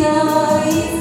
я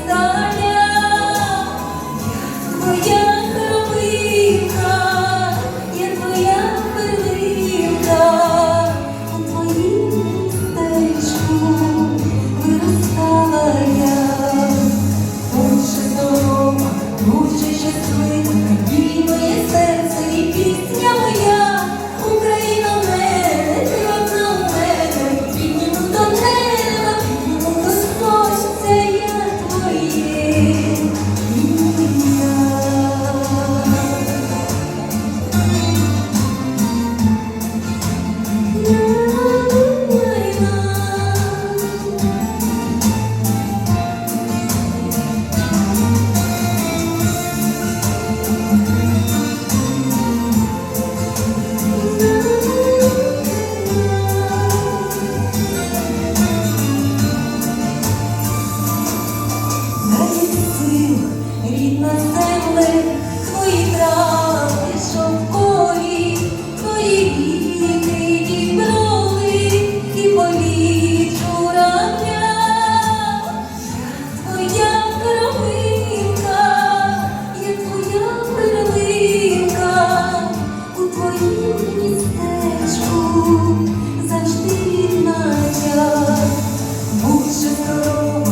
Завжди вільна я, будь же здорова.